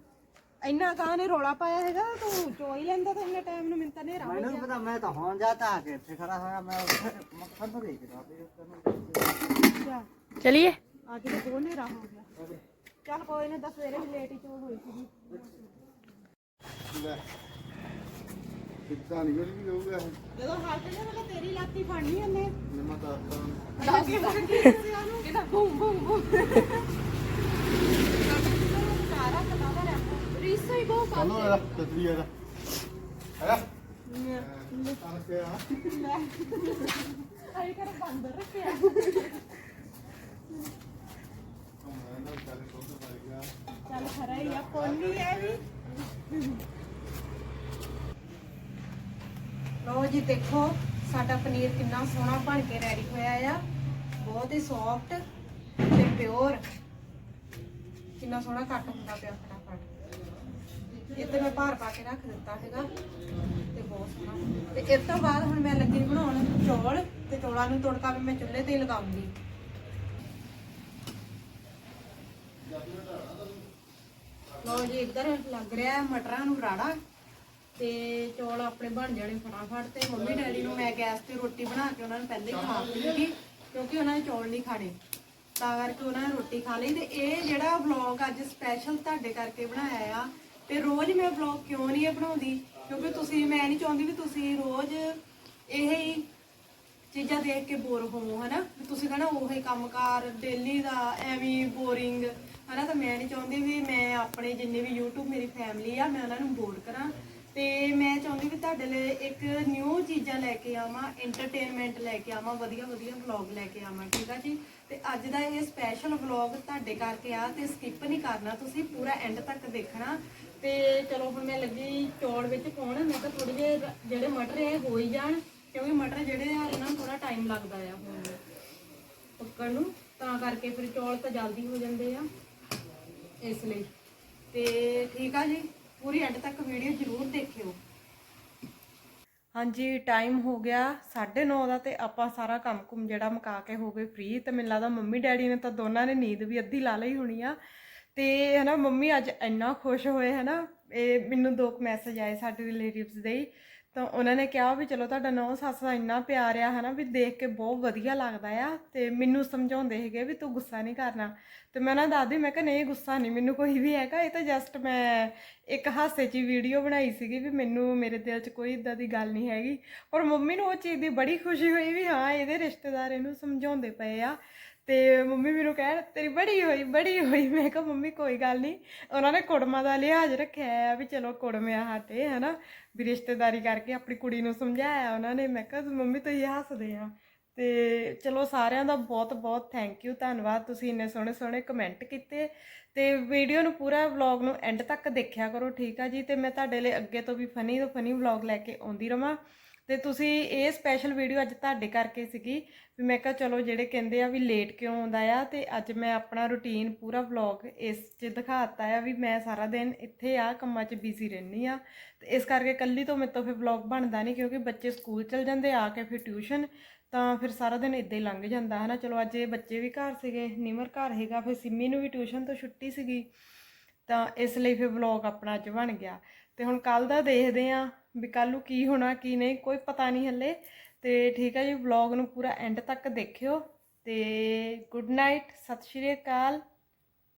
ਇੰਨਾ ਕਾਂ ਨੇ ਰੋਲਾ ਪਾਇਆ ਹੈਗਾ ਤੂੰ ਚੋ ਹੀ ਲੈਂਦਾ ਤਾਂ ਇੰਨੇ ਟਾਈਮ ਨੂੰ ਮਿੰਟ ਤਾਂ ਨੇਰਾ ਹੋ ਮੈਨੂੰ ਪਤਾ ਮੈਂ ਤਾਂ ਹੁਣ ਜਾਤਾ ਆ ਕੇ ਇੱਥੇ ਖੜਾ ਹੋਇਆ ਮੈਂ ਮੱਖਣ ਤੋਂ ਦੇਖ ਰਿਹਾ ਚਲਿਏ? ਅੱਜ ਤਾਂ ਬਹੁਤ ਹਨੇਰਾ ਹੋ ਗਿਆ। ਚੱਲ ਕੋਈ ਨਾ ਦਸ ਸਵੇਰੇ ਵੀ ਲੇਟ ਹੀ ਚੋ ਹੋਈ ਸੀਗੀ। ਕਿੱਦਾਂ ਨਿਕਲ ਵੀ ਜਾਊਗਾ ਇਹ। ਜਦੋਂ ਹੱਥ ਨੇ ਮੈਂ ਤੇਰੀ ਲਾਤੀ ਫੜਨੀ ਉਹਨੇ। ਨਿਮਾ ਤਾਂ ਦੱਸ ਕੀ ਦੱਸਿਆ ਉਹਨੂੰ ਕਿਦਾਂ ਬੂਮ ਬੂਮ ਬੂਮ ਸਾਰਾ ਪਤਾ ਕਰਿਆ ਰੀਸੋ ਹੀ ਬਹੁਤ ਚਲੋ ਇਹਦਾ ਤਸਵੀਰ ਇਹਦਾ। ਹੈ ਤਾਂ ਕਿ ਆ। ਆਈ ਕਰ ਬੰਦ ਰੱਖਿਆ। ਚੱਲ ਖਰਾ ਹੀ ਆ ਕੋਨੀ ਹੈ ਵੀ। ਲੋ ਜੀ, ਦੇਖੋ, ਸਾਡਾ ਪਨੀਰ ਕਿੰਨਾ ਸੋਹਣਾ ਬਣ ਕੇ ਰੈਡੀ ਹੋਇਆ ਆ। ਬਹੁਤ ਹੀ ਸੌਫਟ ਤੇ ਪਿਓਰ ਕਿੰਨਾ ਸੋਹਣਾ ਕੱਟ ਹੁੰਦਾ ਪਿਆ ਫਟਾਫਟ। ਇਹ ਤੇ ਮੈਂ ਭਾਰ ਪਾ ਕੇ ਰੱਖ ਦਿੱਤਾ ਹੈਗਾ ਤੇ ਬਹੁਤ ਸੋਹਣਾ। ਤੇ ਇਸ ਤੋਂ ਬਾਅਦ ਹੁਣ ਮੈਂ ਲੱਗੀ ਬਣਾਉਣ ਚੌਲ ਤੇ ਚੌਲਾਂ ਨੂੰ ਤੜਕਾ ਵੀ ਮੈਂ ਚੁੱਲ੍ਹੇ ਤੇ ਹੀ ਲਗਾਉਂਗੀ। ਲੋ ਜੀ, ਇੱਧਰ ਲੱਗ ਰਿਹਾ ਮਟਰਾਂ ਨੂੰ ਰਾੜਾ। ਤੇ ਚੌਲ ਆਪਣੇ ਬਣ ਜਾਣੇ ਫਟਾਫਟ ਤੇ ਮੰਮੀ ਡੈਡੀ ਨੂੰ ਮੈਂ ਗੈਸ ਤੇ ਰੋਟੀ ਬਣਾ ਕੇ ਉਹਨਾਂ ਨੂੰ ਪਹਿਲਾਂ ਹੀ ਖਾ ਦਿੱਤੀ ਕਿਉਂਕਿ ਉਹਨਾਂ ਨੇ ਚੌਲ ਨਹੀਂ ਖਾਣੇ। ਤਾਂ ਕਰਕੇ ਉਹਨਾਂ ਨੇ ਰੋਟੀ ਖਾ ਲਈ ਤੇ ਇਹ ਜਿਹੜਾ ਵਲੌਗ ਅੱਜ ਸਪੈਸ਼ਲ ਤੁਹਾਡੇ ਕਰਕੇ ਬਣਾਇਆ ਆ ਤੇ ਰੋਜ਼ ਮੈਂ ਵਲੌਗ ਕਿਉਂ ਨਹੀਂ ਇਹ ਬਣਾਉਂਦੀ? ਕਿਉਂਕਿ ਤੁਸੀਂ, ਮੈਂ ਨਹੀਂ ਚਾਹੁੰਦੀ ਵੀ ਤੁਸੀਂ ਰੋਜ਼ ਇਹ ਹੀ ਚੀਜ਼ਾਂ ਦੇਖ ਕੇ ਬੋਰ ਹੋਵੋ ਹਨਾ? ਵੀ ਤੁਸੀਂ ਕਹਣਾ ਉਹੀ ਕੰਮਕਾਰ ਡੇਲੀ ਦਾ ਐਵੇਂ ਬੋਰਿੰਗ ਹਨਾ? ਤਾਂ ਮੈਂ ਨਹੀਂ ਚਾਹੁੰਦੀ ਵੀ ਮੈਂ ਆਪਣੇ ਜਿੰਨੇ ਵੀ YouTube ਮੇਰੀ ਫੈਮਿਲੀ ਆ, ਮੈਂ ਉਹਨਾਂ ਨੂੰ ਬੋਰ ਕਰਾਂ। ਤੇ ਮੈਂ ਚਾਹੁੰਦੀ ਵੀ ਤੁਹਾਡੇ ਲਈ ਇੱਕ ਨਿਊ ਚੀਜ਼ਾਂ ਲੈ ਕੇ ਆਵਾਂ ਐਂਟਰਟੇਨਮੈਂਟ ਲੈ ਕੇ ਆਵਾਂ, ਵਧੀਆ ਵਧੀਆ ਵਲੌਗ ਲੈ ਕੇ ਆਵਾਂ, ਠੀਕ ਆ ਜੀ? ਤੇ ਅੱਜ ਦਾ ਇਹ ਸਪੈਸ਼ਲ ਵਲੌਗ ਤੁਹਾਡੇ ਕਰਕੇ ਆ ਤੇ ਸਕਿਪ ਨਹੀਂ ਕਰਨਾ, ਤੁਸੀਂ ਪੂਰਾ ਐਂਡ ਤੱਕ ਦੇਖਣਾ। ਤੇ ਚਲੋ ਹੁਣ ਮੈਂ ਲੱਗੀ ਚੌਲ ਵਿੱਚ ਪਾਉਣ, ਮੈਂ ਤਾਂ ਥੋੜੇ ਜਿਹੇ ਜਿਹੜੇ ਮਟਰ ਇਹ ਹੋ ਹੀ ਜਾਣ, ਕਿਉਂਕਿ ਮਟਰ ਜਿਹੜੇ ਆ, ਇਹਨਾਂ ਨੂੰ ਥੋੜਾ ਟਾਈਮ ਲੱਗਦਾ ਆ ਹੁਣ। ਪੱਕਣ ਨੂੰ, ਤਾਂ ਕਰਕੇ ਫਿਰ ਚੌਲ ਤਾਂ ਜਲਦੀ ਹੋ ਜਾਂਦੇ ਆ, ਇਸ ਲਈ। ਤੇ ਠੀਕ ਆ ਜੀ? ਪੂਰੀ ਐਂਡ ਤੱਕ ਵੀਡੀਓ ਜ਼ਰੂਰ ਦੇਖਿਓ। ਹਾਂਜੀ ਟਾਈਮ ਹੋ ਗਿਆ 9:30 ਦਾ ਤੇ ਆਪਾਂ ਸਾਰਾ ਕੰਮ ਕੁਮ ਜਿਹੜਾ ਮੁਕਾ ਕੇ ਹੋ ਗਏ ਫ੍ਰੀ ਤੇ ਮੈਨੂੰ ਲੱਗਦਾ ਮੰਮੀ, ਡੈਡੀ ਨੇ ਤਾਂ ਦੋਨਾਂ ਨੇ ਨੀਂਦ ਵੀ ਅੱਧੀ ਲਾ ਲਈ ਹੋਣੀ ਆ। ਤੇ ਹਨਾ ਮੰਮੀ ਅੱਜ ਇੰਨਾ ਖੁਸ਼ ਹੋਏ ਹਨਾ, ਇਹ ਮੈਨੂੰ ਦੋ ਮੈਸੇਜ ਆਏ ਸਾਡੇ ਰਿਲੇਟਿਵਸ ਦੇ ਤਾਂ ਉਹਨਾਂ ਨੇ ਕਿਹਾ ਵੀ ਚਲੋ ਤੁਹਾਡਾ ਨੌ ਸੱਸ ਦਾ ਇੰਨਾ ਪਿਆਰ ਆ, ਹਨਾ, ਵੀ ਦੇਖ ਕੇ ਬਹੁਤ ਵਧੀਆ ਲੱਗਦਾ ਆ ਤੇ ਮੈਨੂੰ ਸਮਝਾਉਂਦੇ ਹੈਗੇ ਵੀ ਤੂੰ ਗੁੱਸਾ ਨਹੀਂ ਕਰਨਾ। ਤੇ ਮੈਂ ਨਾ ਦਾਦੀ ਮੈਂ ਕਿਹਾ ਨਹੀਂ, ਗੁੱਸਾ ਨਹੀਂ, ਮੈਨੂੰ ਕੋਈ ਵੀ ਹੈਗਾ। ਇਹ ਤਾਂ ਜਸਟ ਮੈਂ ਇੱਕ ਹਾਸੇ 'ਚ ਵੀਡੀਓ ਬਣਾਈ ਸੀਗੀ ਵੀ ਮੈਨੂੰ ਮੇਰੇ ਦਿਲ 'ਚ ਕੋਈ ਇਦਾਂ ਦੀ ਗੱਲ ਨਹੀਂ ਹੈਗੀ। ਪਰ ਮੰਮੀ ਨੂੰ ਉਹ ਚੀਜ਼ ਦੀ ਬੜੀ ਖੁਸ਼ੀ ਹੋਈ ਵੀ ਹਾਂ, ਇਹਦੇ ਰਿਸ਼ਤੇਦਾਰ ਇਹਨੂੰ ਸਮਝਾਉਂਦੇ ਪਏ ਆ। ਤੇ ਮੰਮੀ ਮੈਨੂੰ ਕਹਿਣ, ਤੇਰੀ ਬੜੀ ਹੋਈ ਬੜੀ ਹੋਈ। ਮੈਂ ਕਿਹਾ, ਮੰਮੀ, ਕੋਈ ਗੱਲ ਨਹੀਂ। ਉਹਨਾਂ ਨੇ ਕੁੜਮਾ ਦਾ ਲਿਹਾਜ਼ ਰੱਖਿਆ ਆ ਵੀ ਚਲੋ ਕੁੜਮੇ ਆ ਸਾਡੇ ਹਨਾ? ਵੀ ਰਿਸ਼ਤੇਦਾਰੀ ਕਰਕੇ ਆਪਣੀ ਕੁੜੀ ਨੂੰ ਸਮਝਾਇਆ ਉਹਨਾਂ ਨੇ। ਮੈਂ ਕਿਹਾ, ਮੰਮੀ, ਤੁਸੀਂ ਹੱਸਦੇ ਆ। ਤੇ ਚਲੋ ਸਾਰਿਆਂ ਦਾ ਬਹੁਤ ਬਹੁਤ ਥੈਂਕ ਯੂ ਧੰਨਵਾਦ। ਤੁਸੀਂ ਇੰਨੇ ਸੋਹਣੇ ਸੋਹਣੇ ਕਮੈਂਟ ਕੀਤੇ। ਤੇ ਵੀਡੀਓ ਨੂੰ ਪੂਰਾ ਵਲੌਗ ਨੂੰ ਐਂਡ ਤੱਕ ਦੇਖਿਆ ਕਰੋ, ਠੀਕ ਆ ਜੀ? ਤੇ ਮੈਂ ਤੁਹਾਡੇ ਲਈ ਅੱਗੇ ਤੋਂ ਵੀ ਫਨੀ ਤੋਂ ਫਨੀ ਵਲੌਗ ਲੈ ਕੇ ਆਉਂਦੀ ਰਵਾਂ। ਤੇ ਤੁਸੀਂ ਇਹ ਸਪੈਸ਼ਲ ਵੀਡੀਓ ਅੱਜ ਤੁਹਾਡੇ ਕਰਕੇ ਸੀਗੀ ਵੀ ਮੈਂ ਕਿਹਾ ਚਲੋ ਜਿਹੜੇ ਕਹਿੰਦੇ ਆ ਵੀ ਲੇਟ ਕਿਉਂ ਆਉਂਦਾ ਆ ਤੇ ਅੱਜ ਮੈਂ ਆਪਣਾ ਰੁਟੀਨ ਪੂਰਾ ਵਲੌਗ ਇਸ 'ਚ ਦਿਖਾਤਾ ਆ ਵੀ ਮੈਂ ਸਾਰਾ ਦਿਨ ਇੱਥੇ ਆ ਕੰਮਾਂ 'ਚ ਬਿਜ਼ੀ ਰਹਿੰਦੀ ਆ। ਤੇ ਇਸ ਕਰਕੇ ਕੱਲੀ ਤੋਂ ਮੇਰੇ ਤੋਂ ਫਿਰ ਵਲੌਗ ਬਣਦਾ ਨਹੀਂ ਕਿਉਂਕਿ ਬੱਚੇ ਸਕੂਲ ਚਲ ਜਾਂਦੇ ਆ ਕੇ ਫਿਰ ਟਿਊਸ਼ਨ ਤਾਂ ਫਿਰ ਸਾਰਾ ਦਿਨ ਇਦਾਂ ਹੀ ਲੰਘ ਜਾਂਦਾ ਹੈ ਨਾ ਚਲੋ ਅੱਜ ਇਹ ਬੱਚੇ ਵੀ ਘਰ ਸੀਗੇ, ਨਿਮਰ ਘਰ ਹੈਗਾ, ਫਿਰ ਸਿੰਮੀ ਨੂੰ ਵੀ ਟਿਊਸ਼ਨ ਤੋਂ ਛੁੱਟੀ ਸੀਗੀ ਤਾਂ ਇਸ ਲਈ ਫਿਰ ਵਲੌਗ ਆਪਣਾ ਅੱਜ ਬਣ ਗਿਆ। ਤੇ ਹੁਣ ਕੱਲ ਦਾ ਦੇਖਦੇ ਆਂ ਵੀ ਕੱਲ ਨੂੰ ਕੀ ਹੋਣਾ, ਕੀ ਨਹੀਂ, ਕੋਈ ਪਤਾ ਨਹੀਂ ਹੱਲੇ। ਤੇ ਠੀਕ ਹੈ ਜੀ ਵਲੌਗ ਨੂੰ ਪੂਰਾ ਐਂਡ ਤੱਕ ਦੇਖਿਓ। ਤੇ ਗੁੱਡ ਨਾਈਟ ਸਤਿ ਸ਼੍ਰੀ ਅਕਾਲ।